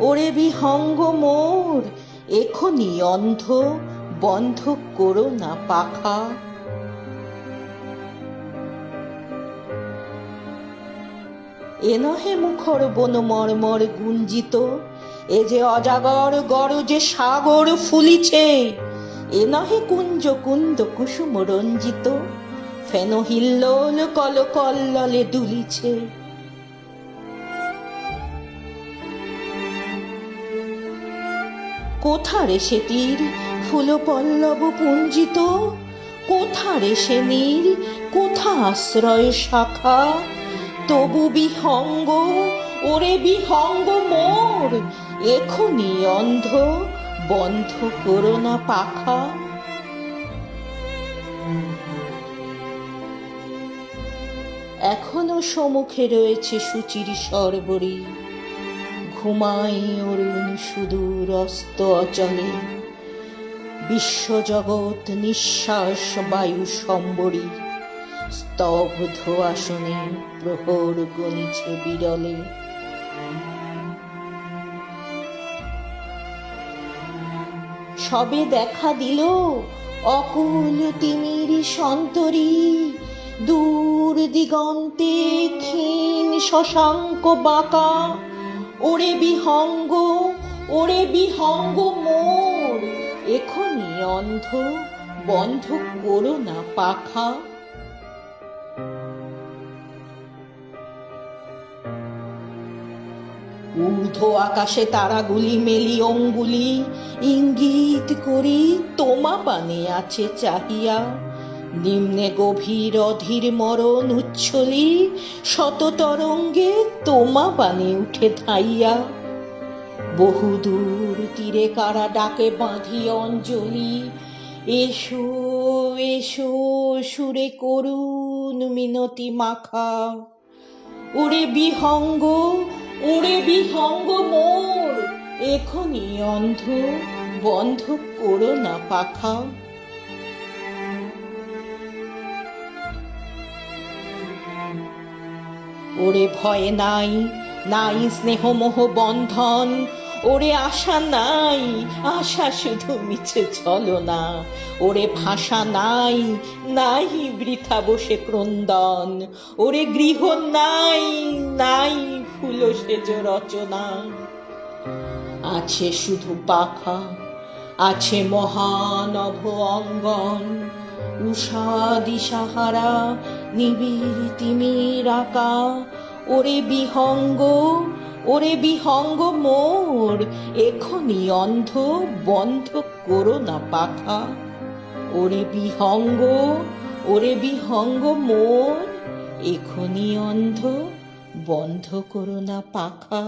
ওরে বিহঙ্গ মোর এখনি অন্ধ, বন্ধ করো না পাখা। এ নহে মুখর বন মর্মর গুঞ্জিত, এ যে অজাগর গরজে সাগর ফুলিছে, এ নহে কুঞ্জ কুন্দ কুসুম রঞ্জিত, ফেন হিল্লোল কল কল্ললে দুলিছে। কোথারে সে তীর? ফুল পল্লব পুঞ্জিত? কোথারে সে নীর? কোথা আশ্রয় শাখা? তবু বিহঙ্গ, ওরে বিহঙ্গ মোর! এখনি অন্ধ, বন্ধ করো না পাখা। এখনও সম্মুখে রয়েছে সুচির সরবরি। ঘুমাই অরুণ সুদূর অস্ত অচলে। বিশ্বজগৎ নিঃশ্বাস বায়ু সম্বরী। স্তব্ধ আসনে প্রহর গণিছে বিরলে। সবে দেখা দিল অকুল তিমির সন্তরী। দূর দিগন্তে ক্ষীণ শশাঙ্ক বাঁকা। ওরে বিহঙ্গ ওরে বিহঙ্গ মোর। এখনি অন্ধ, বন্ধ করো না পাখা। ঊর্ধ্ব আকাশে তারাগুলি মেলি অঙ্গুলি, ইঙ্গিত করি তোমা পানে আছে চাহিয়া। নিম্নে গভীর অধীর মরণ উচ্ছলি, শত তরঙ্গে তোমা পানে উঠে ধাইয়া। বহুদূর তীরে কারা ডাকে বাঁধি অঞ্জলি, এসো এসো, সুরে করুণ মিনতি মাখা। ওরে বিহঙ্গ ওরে বিহঙ্গ মোর এখনি অন্ধ বন্ধ করো না পাখা। ওরে ভয় নাই নাই স্নেহ মোহ বন্ধন, ওরে আশা নাই, আশা শুধু মিছে চলো না ওরে ভাষা নাই নাই বৃথা বসে ক্রন্দন, ওরে গৃহ নাই নাই ফুল সেজ রচনা। আছে শুধু পাখা, আছে মহানভ অঙ্গন, উষা দিশাহারা নিবিড় তিমির আকা ওরে বিহঙ্গ ওরে বিহঙ্গ মোর এখনি অন্ধ বন্ধ করো না পাখা ওরে বিহঙ্গ ওরে বিহঙ্গ মোর এখনি অন্ধ বন্ধ করো না পাখা।